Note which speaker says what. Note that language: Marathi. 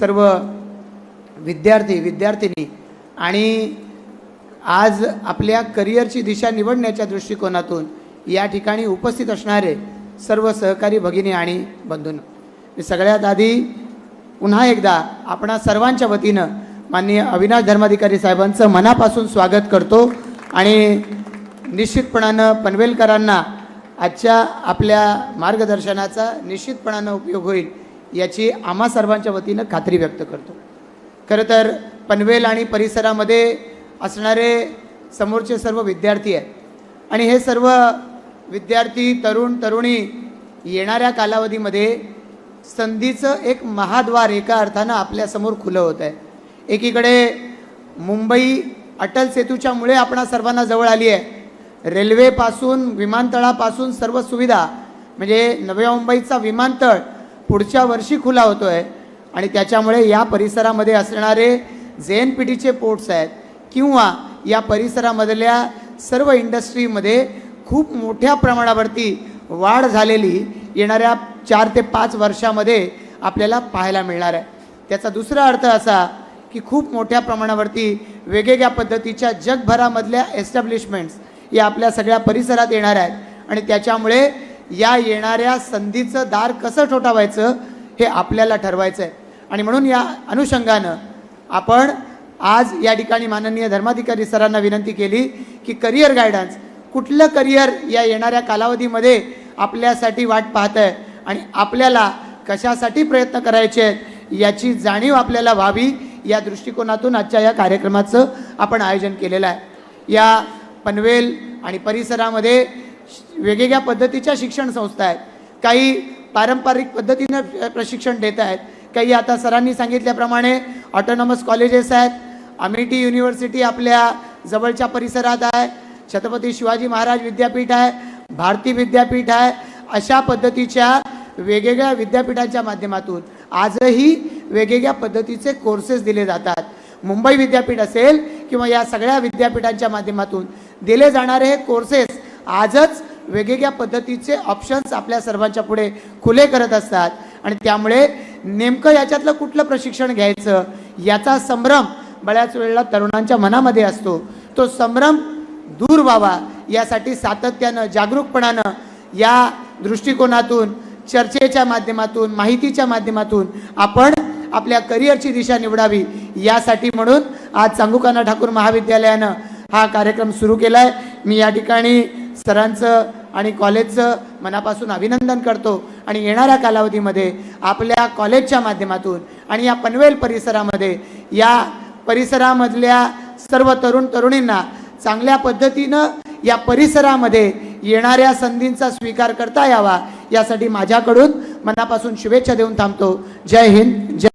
Speaker 1: सर्व विद्यार्थी विद्यार्थिनी आणि आज आपल्या करिअरची दिशा निवडण्याच्या दृष्टिकोनातून या ठिकाणी उपस्थित असणारे सर्व सहकारी भगिनी आणि बंधून मी सगळ्यात आधी पुन्हा एकदा आपणा सर्वांच्या वतीनं माननीय अविनाश धर्माधिकारी साहेबांचं मनापासून स्वागत करतो आणि निश्चितपणानं पनवेलकरांना आजच्या आपल्या मार्गदर्शनाचा निश्चितपणानं उपयोग होईल याची आम्हा सर्वांच्या वतीनं खात्री व्यक्त करतो. खरं तर पनवेल आणि परिसरामध्ये असणारे समोरचे सर्व विद्यार्थी आहेत आणि हे सर्व विद्यार्थी तरुण तरुणी येणाऱ्या कालावधीमध्ये संधीचं एक महाद्वार एका अर्थानं आपल्यासमोर खुलं होत आहे. एकीकडे मुंबई अटल सेतूच्यामुळे आपणा सर्वांना जवळ आली आहे. रेल्वेपासून विमानतळापासून सर्व सुविधा म्हणजे नव्या मुंबईचा विमानतळ पुढच्या वर्षी खुला होतो आहे आणि त्याच्यामुळे या परिसरामध्ये असणारे जे एन पी टीचे पोर्ट्स आहेत किंवा या परिसरामधल्या सर्व इंडस्ट्रीमध्ये खूप मोठ्या प्रमाणावरती वाढ झालेली येणाऱ्या चार ते पाच वर्षामध्ये आपल्याला पाहायला मिळणार आहे. त्याचा दुसरा अर्थ असा की खूप मोठ्या प्रमाणावरती वेगवेगळ्या पद्धतीच्या जगभरामधल्या एस्टॅब्लिशमेंट्स या आपल्या सगळ्या परिसरात येणार आहेत. आणि त्याच्यामुळे या येणाऱ्या संधीचं दार कसं ठोठावायचं हे आपल्याला ठरवायचं आहे आणि म्हणून या अनुषंगानं आपण आज या ठिकाणी माननीय धर्माधिकारी सरांना विनंती केली की करिअर गायडन्स कुठलं करिअर या येणाऱ्या कालावधीमध्ये आपल्यासाठी वाट पाहत आहे आणि आपल्याला कशासाठी प्रयत्न करायचे आहेत याची जाणीव आपल्याला व्हावी या दृष्टिकोनातून आजच्या या कार्यक्रमाचं आपण आयोजन केलेलं आहे. या पनवेल आणि परिसरामध्ये वेगवेगळ्या पद्धतीच्या शिक्षण संस्था आहेत. काही पारंपरिक पद्धतीनं प्रशिक्षण देत आहेत. काही आता सरांनी सांगितल्याप्रमाणे ऑटोनॉमस कॉलेजेस आहेत. अमेठी युनिव्हर्सिटी आपल्या जवळच्या परिसरात आहे. छत्रपती शिवाजी महाराज विद्यापीठ आहे. भारती विद्यापीठ आहे. अशा पद्धतीच्या वेगवेगळ्या विद्यापीठांच्या माध्यमातून आजही वेगवेगळ्या पद्धतीचे कोर्सेस दिले जातात. मुंबई विद्यापीठ असेल किंवा या सगळ्या विद्यापीठांच्या माध्यमातून दिले जाणारे हे कोर्सेस आजच वेगवेगळ्या पद्धतीचे ऑप्शन्स आपल्या सर्वांच्या पुढे खुले करत असतात. आणि त्यामुळे नेमकं याच्यातलं कुठलं प्रशिक्षण घ्यायचं याचा संभ्रम बऱ्याच वेळेला तरुणांच्या मनामध्ये असतो. तो संभ्रम दूर व्हावा यासाठी सातत्यानं जागरूकपणानं या दृष्टिकोनातून चर्चेच्या माध्यमातून माहितीच्या माध्यमातून आपण आपल्या करिअरची दिशा निवडावी. यासाठी म्हणून आज चांगुकाना ठाकूर महाविद्यालयानं हा कार्यक्रम सुरू केला आहे मी या ठिकाणी सरांचं आणि कॉलेजचं मनापासून अभिनंदन करतो. आणि येणाऱ्या कालावधीमध्ये आपल्या कॉलेजच्या माध्यमातून आणि या पनवेल परिसरामध्ये या परिसरामधल्या सर्व तरुण तरुणींना चांगल्या पद्धतीनं या परिसरामध्ये येणाऱ्या संधींचा स्वीकार करता यावा यासाठी माझ्याकडून मनापासून शुभेच्छा देऊन थांबतो. जय हिंद जय